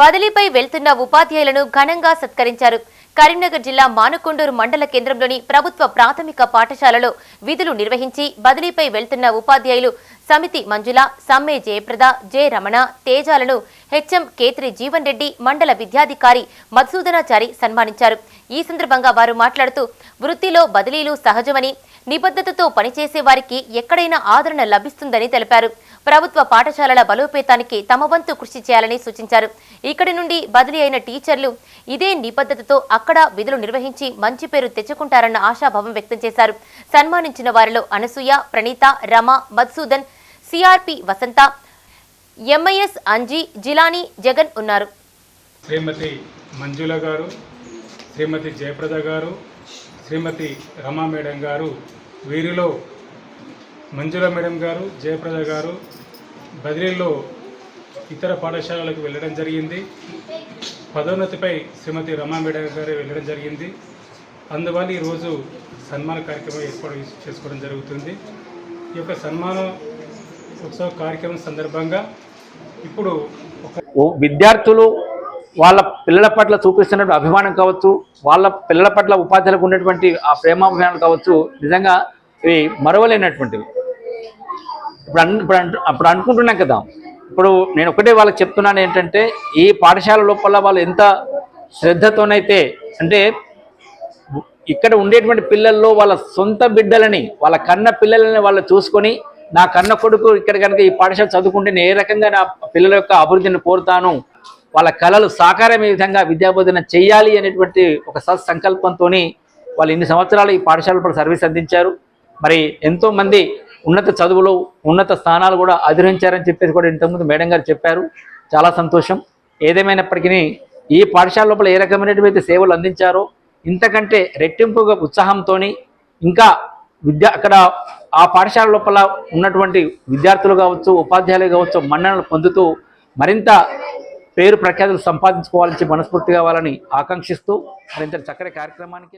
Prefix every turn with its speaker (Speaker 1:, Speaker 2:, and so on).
Speaker 1: బదిలీపై వెళ్తున్న ఉపాధ్యాయులను ఘనంగా సత్కరించారు. కరీంనగర్ జిల్లా మానుకొండూరు మండల కేంద్రంలోని ప్రభుత్వ ప్రాథమిక పాఠశాలలో విధులు నిర్వహించి బదిలీపై వెళ్తున్న ఉపాధ్యాయులు సమితి మంజుల సమ్మె జయప్రద జె రమణ తేజాలను హెచ్ఎం కేత్రి జీవన్ రెడ్డి మండల విద్యాధికారి మధుసూదనాచారి సన్మానించారు. ఈ సందర్భంగా వారు మాట్లాడుతూ వృత్తిలో బదిలీలు సహజమని నిబద్ధతతో పనిచేసే వారికి ఎక్కడైనా ఆదరణ లభిస్తుందని తెలిపారు. ప్రభుత్వ పాఠశాలల బలోపేతానికి తమ వంతు కృషి చేయాలని సూచించారు. ఇక్కడి నుండి బదిలీ అయిన టీచర్లు ఇదే నిబద్ధతతో అక్కడ విధులు నిర్వహించి మంచి పేరు తెచ్చుకుంటారన్న ఆశాభావం వ్యక్తం చేశారు. సన్మానించిన వారిలో Anasuya Praneetha Rama Madhusudan C R P Vasantha M I S Anji Jilani Jagan ఉన్నారు.
Speaker 2: శ్రీమతి మంజుల గారు శ్రీమతి జయప్రద గారు శ్రీమతి రమా మేడం గారు వీరిలో మంజుల మేడం గారు జయప్రద గారు బదిలీలో ఇతర పాఠశాలలకు వెళ్ళడం జరిగింది. పదోన్నతిపై శ్రీమతి రమా మేడం గారు వెళ్ళడం జరిగింది. అందువల్ల ఈరోజు సన్మాన కార్యక్రమం ఏర్పాటు చేసుకోవడం జరుగుతుంది. ఈ యొక్క సన్మాన ఉత్సవ కార్యక్రమం సందర్భంగా ఇప్పుడు ఒక
Speaker 3: విద్యార్థులు వాళ్ళ పిల్లల పట్ల చూపిస్తున్నటువంటి అభిమానం కావచ్చు వాళ్ళ పిల్లల పట్ల ఉపాధ్యాయులకు ఉన్నటువంటి ఆ ప్రేమాభిమానాలు కావచ్చు నిజంగా ఇవి మరవలేనటువంటివి. ఇప్పుడు అన్ ఇప్పుడు అంటు అప్పుడు అనుకుంటున్నాం కదా. ఇప్పుడు నేను ఒకటే వాళ్ళకి చెప్తున్నాను ఏంటంటే ఈ పాఠశాల లోపల వాళ్ళు ఎంత శ్రద్ధతోనైతే అంటే ఇక్కడ ఉండేటువంటి పిల్లల్లో వాళ్ళ సొంత బిడ్డలని వాళ్ళ కన్న పిల్లలని వాళ్ళు చూసుకొని నా కన్న కొడుకు ఇక్కడ కనుక ఈ పాఠశాల చదువుకుంటే నేను ఏ రకంగా నా పిల్లల యొక్క అభివృద్ధిని కోరుతాను వాళ్ళ కళలు సాకారమే విధంగా విద్యాబోధన చేయాలి అనేటువంటి ఒక సత్సంకల్పంతో వాళ్ళు ఇన్ని సంవత్సరాలు ఈ పాఠశాలలో సర్వీస్ అందించారు. మరి ఎంతోమంది ఉన్నత చదువులు ఉన్నత స్థానాలు కూడా అధిరించారని చెప్పేసి కూడా ఇంతకుముందు మేడం గారు చెప్పారు. చాలా సంతోషం. ఏదేమైనప్పటికీ ఈ పాఠశాల లోపల ఏ రకమైనటువంటి సేవలు అందించారో ఇంతకంటే రెట్టింపుగా ఉత్సాహంతో ఇంకా విద్య అక్కడ ఆ పాఠశాల లోపల ఉన్నటువంటి విద్యార్థులు కావచ్చు ఉపాధ్యాయులు కావచ్చు మన్ననలు పొందుతూ మరింత పేరు ప్రఖ్యాతులు సంపాదించుకోవాలని మనస్ఫూర్తిగా కావాలని ఆకాంక్షిస్తూ మరింత చక్కటి కార్యక్రమానికి